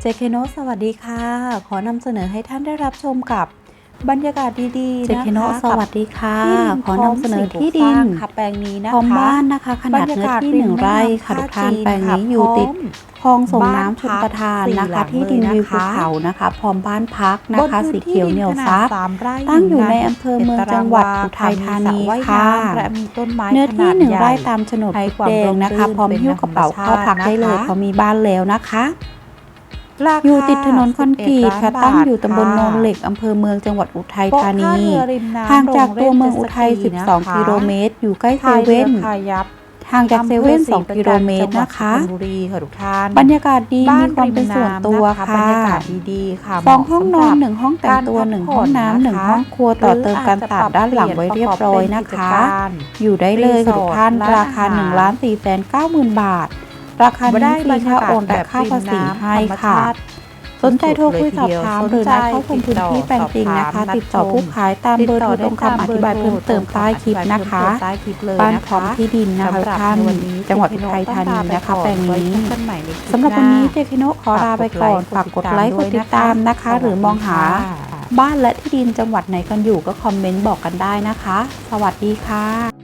เจเคโนสวัสดีค่ะ ขอนำเสนอให้ท่านได้รับชมกับบรรยากาศดีๆเจนะคะเคโนะสวัสดีค่ะที่ดินขอนำเสนอที่ดินพร้อมสิ่งปลูกสร้างค่ะแปลงนี้นะคะพร้อมบ้านนะคะ ขนาดเนื้อที่หนึ่งไร่ค่ะทุกท่านแปลงนี้อยู่ติดคลองส่งน้ำชลประทานนะคะ ที่ดินวิวภูเขานะคะ พร้อมบ้านพักนะคะ สีเขียวเหนียวซับตั้งอยู่ในอำเภอเมืองจังหวัดอุทัยธานีค่ะและมีต้นไม้เนื้อที่ขดหนึ่งใญ่ไร่ตามโฉนดให้ทุกความแดงนะคะร่มรื่นพร้อมหิ้วกระเป๋าเป็นธรรมเข้าพักได้เลยชาตินะคะเพราะมีบ้านแล้วนะคะ ราคาอยู่ติดถนนคอนกรีตค่ะ11ตั้งอยู่ตำบลโนนค่ะเหล็กอำเภอเมืองจังหวัดอุทัยโป๊ะธานีท่าเรือริมน้ำห่างจากตัวเมืองโรอุล่นทัยเจ็ตสกีนะคะ12 กิโลเมตร อยู่ใกล้เซพายรือเว่นคายับห่างจากเซเว่นอำภอศรี2กิโลเมตรจังหวัดนะคะสุพรรณบุรีค่ะทุกท่านบรรยากาศดีบ้ามีนความเป็นส่วนตัวริมำนค่ะบรรยากาศดีๆค่ะสองห้องนอนเหมาะสำรับหนึ่งห้องแต่งตัวการพักหนึ่งผ่ห้ออนงน้ำหนึ่งนะคะห้องครัวต่อเติมการสะอาดด้านหลังไว้เรียบร้อยนะคะ อยู่ได้เลยค่ะทุกท่านรีสอร์ทราคาร้านอาหาร1ล้าน4แสน9หมื่นบาท ราคาไม่นี้ได้ฟรีค่าโอนและค่าภาษีริมน้ำให้ธรรมค่ะชาติสนใจโทรคุยสอบถามหรือนัดเข้าชมพื้นที่แปลงจริงนะคะ ติดต่อผู้ขายตามเบอร์โทรตรงคำอธิบายเพิ่มเติมใต้คลิปนะคะใต้คลิปเลยบ้านนะพร้อมคะที่ดินนะคะสำหรับท่านในวันนี้จังหวัดอุทัยธานีนะคะแปลงนี้พบกันใหม่ในคลิปสำหรับวันนี้หเจคิโนะขอลาไปก่อนฝากกดไลค์กดติดตามนะคะ หรือมองหาบ้านและที่ดินจังหวัดไหนกันอยู่ก็คอมเมนต์บอกกันได้นะคะ สวัสดีค่ะ